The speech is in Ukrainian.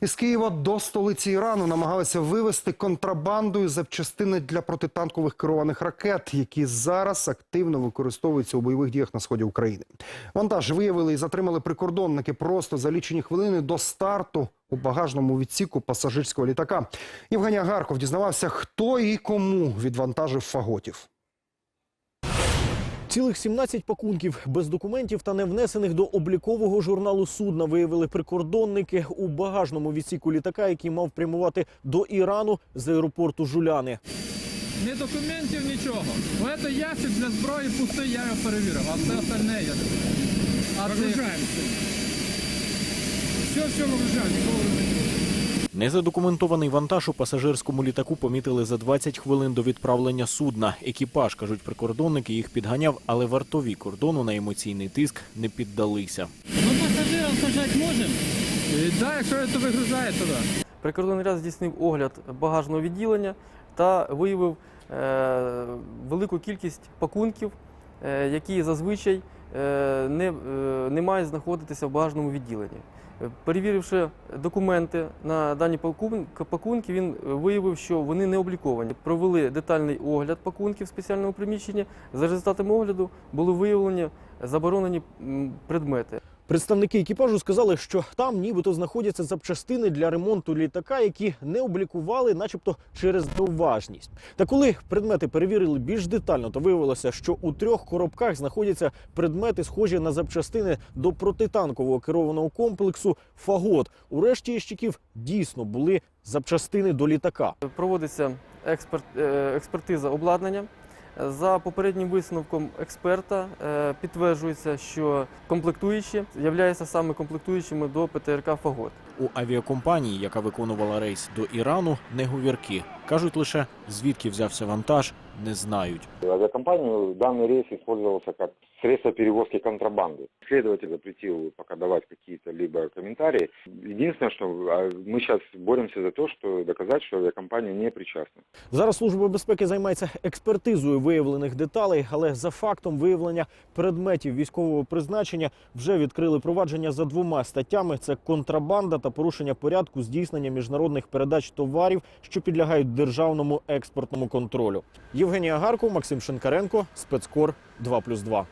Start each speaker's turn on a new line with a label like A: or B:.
A: Із Києва до столиці Ірану намагалися вивезти контрабандою запчастини для протитанкових керованих ракет, які зараз активно використовуються у бойових діях на сході України. Вантаж виявили і затримали прикордонники просто за лічені хвилини до старту у багажному відсіку пасажирського літака. Євгеній Агарков дізнавався, хто і кому відвантажив фаготів.
B: Цілих 17 пакунків без документів та не внесених до облікового журналу судна виявили прикордонники у багажному відсіку літака, який мав прямувати до Ірану з аеропорту Жуляни.
C: Ні документів, нічого. Це ящик для зброї пустий, я його перевірив, а все остальне я.
D: Выгружаемся. Все, все не
E: Незадокументований вантаж у пасажирському літаку помітили за 20 хвилин до відправлення судна. Екіпаж, кажуть прикордонники, їх підганяв, але вартові кордону на емоційний тиск не піддалися.
F: Ну, пасажирам сажати можемо.
C: І, да, якщо це вигружає, то да.
G: Прикордонний ряд здійснив огляд багажного відділення та виявив е, велику кількість пакунків, е, які зазвичай е, не, е, не має знаходитися в багажному відділенні. Е, Перевіривши документи на дані пакунки, він виявив, що вони не обліковані. Провели детальний огляд пакунків в спеціальному приміщенні. За результатами огляду були виявлені заборонені предмети.
B: Представники екіпажу сказали, що там нібито знаходяться запчастини для ремонту літака, які не облікували, начебто через неуважність. Та коли предмети перевірили більш детально, то виявилося, що у трьох коробках знаходяться предмети, схожі на запчастини до протитанкового керованого комплексу Фагот. У решті ящиків дійсно були запчастини до літака.
G: Проводиться експерт, е, експертиза обладнання. За попереднім висновком експерта е, підтверджується, що комплектуючі являються саме комплектуючими до ПТРК Фагот.
E: У авіакомпанії, яка виконувала рейс до Ірану, не говірки. Кажуть лише, звідки взявся вантаж, не знають.
H: Авіакомпанію даний рейс використовувався как средство перевозки контрабанды. Следователь запретил пока давать какие-то либо комментарии. Единственное, что мы сейчас боремся за то, что доказать, что авиакомпания не причастна.
B: Зараз служба безпеки займається експертизою виявлених деталей, але за фактом виявлення предметів військового призначення вже відкрили провадження за двома статтями: це контрабанда та порушення порядку здійснення міжнародних передач товарів, що підлягають державному експортному контролю. Євгенія Гарко, Максим Шинкаренко, спецкор 2+,2.